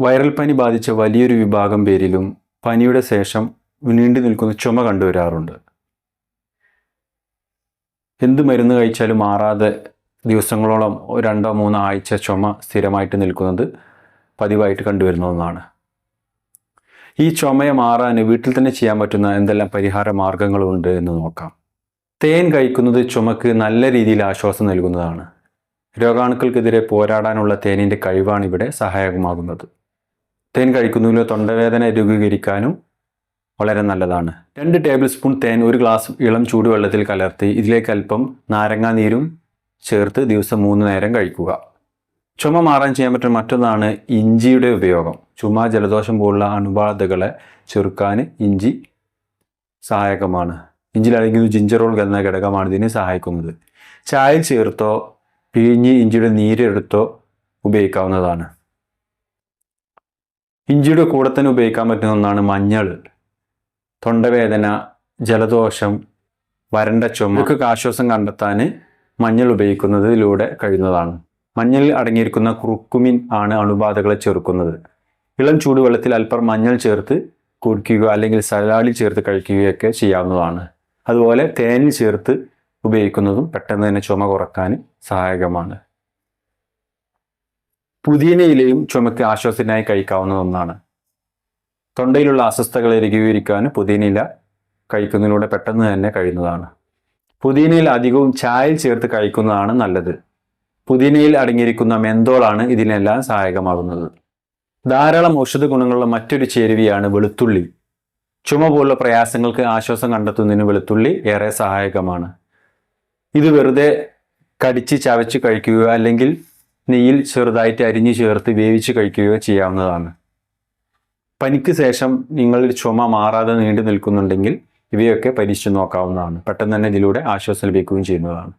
Viral പനി ബാധിച്ച വലിയൊരു വിഭാഗം പേരിലും പനിയുടെ ശേഷം നീണ്ടു നിൽക്കുന്ന ചുമ കണ്ടുവരാറുണ്ട് എന്ത് മരുന്ന് കഴിച്ചാലും മാറാതെ ദിവസങ്ങളോളം രണ്ടോ മൂന്നോ ആഴ്ച ചുമ സ്ഥിരമായിട്ട് നിൽക്കുന്നത് പതിവായിട്ട് കണ്ടുവരുന്ന ഒന്നാണ്. ഈ ചുമയെ മാറാൻ വീട്ടിൽ തന്നെ ചെയ്യാൻ പറ്റുന്ന എന്തെല്ലാം പരിഹാര മാർഗങ്ങളുണ്ട് എന്ന് നോക്കാം. തേൻ കഴിക്കുന്നത് ചുമക്ക് നല്ല രീതിയിൽ ആശ്വാസം നൽകുന്നതാണ്. രോഗാണുക്കൾക്കെതിരെ പോരാടാനുള്ള തേനിന്റെ കഴിവാണ് ഇവിടെ സഹായകമാകുന്നത്. തേൻ കഴിക്കുന്നതിലോ തൊണ്ടവേദന രൂപീകരിക്കാനും വളരെ നല്ലതാണ്. രണ്ട് ടേബിൾ സ്പൂൺ തേൻ ഒരു ഗ്ലാസ് ഇളം ചൂടുവെള്ളത്തിൽ കലർത്തി ഇതിലേക്ക് അല്പം നാരങ്ങാ നീരും ചേർത്ത് ദിവസം മൂന്ന് നേരം കഴിക്കുക. ചുമ മാറാൻ ചെയ്യാൻ പറ്റുന്ന മറ്റൊന്നാണ് ഇഞ്ചിയുടെ ഉപയോഗം. ചുമ ജലദോഷം പോലുള്ള അണുബാധകളെ ചെറുക്കാൻ ഇഞ്ചി സഹായകമാണ്. ഇഞ്ചിൽ അടങ്ങിയത് ജിഞ്ചറോൾ എന്ന ഘടകമാണ് ഇതിനെ സഹായിക്കുന്നത്. ചായയിൽ ചേർത്തോ പിഴിഞ്ഞ് ഇഞ്ചിയുടെ നീരെടുത്തോ ഉപയോഗിക്കാവുന്നതാണ്. ഇഞ്ചിയുടെ കൂടെ തന്നെ ഉപയോഗിക്കാൻ പറ്റുന്ന ഒന്നാണ് മഞ്ഞൾ. തൊണ്ടവേദന ജലദോഷം വരണ്ട ചുമ ഒക്കെ ആശ്വാസം കണ്ടെത്താൻ മഞ്ഞൾ ഉപയോഗിക്കുന്നതിലൂടെ കഴിയുന്നതാണ്. മഞ്ഞളിൽ അടങ്ങിയിരിക്കുന്ന കുറുക്കുമിൻ ആണ് അണുബാധകളെ ചെറുക്കുന്നത്. ഇളം ചൂടുവെള്ളത്തിൽ അല്പം മഞ്ഞൾ ചേർത്ത് കുടിക്കുക അല്ലെങ്കിൽ സലാഡിൽ ചേർത്ത് കഴിക്കുകയൊക്കെ ചെയ്യാവുന്നതാണ്. അതുപോലെ തേനിൽ ചേർത്ത് ഉപയോഗിക്കുന്നതും പെട്ടെന്ന് തന്നെ ചുമ കുറയ്ക്കാൻ സഹായകമാണ്. പുതിയനയിലെയും ചുമക്ക് ആശ്വാസത്തിനായി കഴിക്കാവുന്ന ഒന്നാണ്. തൊണ്ടയിലുള്ള അസ്വസ്ഥതകളെ ലഘൂകരിക്കാൻ പുതിയനയില കഴിക്കുന്നതിലൂടെ പെട്ടെന്ന് തന്നെ കഴിയുന്നതാണ്. പുതിയനയിൽ അധികവും ചായയിൽ ചേർത്ത് കഴിക്കുന്നതാണ് നല്ലത്. പുതിനയിൽ അടങ്ങിയിരിക്കുന്ന മെന്തോളാണ് ഇതിനെല്ലാം സഹായകമാകുന്നത്. ധാരാളം ഔഷധ ഗുണങ്ങളുള്ള മറ്റൊരു ചേരുവയാണ് വെളുത്തുള്ളി. ചുമ പോലുള്ള പ്രയാസങ്ങൾക്ക് ആശ്വാസം കണ്ടെത്തുന്നതിന് വെളുത്തുള്ളി ഏറെ സഹായകമാണ്. ഇത് വെറുതെ കടിച്ച് ചവച്ച് കഴിക്കുകയോ അല്ലെങ്കിൽ നെയ്യിൽ ചെറുതായിട്ട് അരിഞ്ഞു ചേർത്ത് വേവിച്ച് കഴിക്കുകയോ ചെയ്യാവുന്നതാണ്. പനിക്ക് ശേഷം നിങ്ങൾ ചുമ മാറാതെ നീണ്ടു നിൽക്കുന്നുണ്ടെങ്കിൽ ഇവയൊക്കെ പരീക്ഷിച്ച് നോക്കാവുന്നതാണ്. പെട്ടെന്ന് തന്നെ ഇതിലൂടെ ആശ്വാസം ലഭിക്കുകയും ചെയ്യുന്നതാണ്.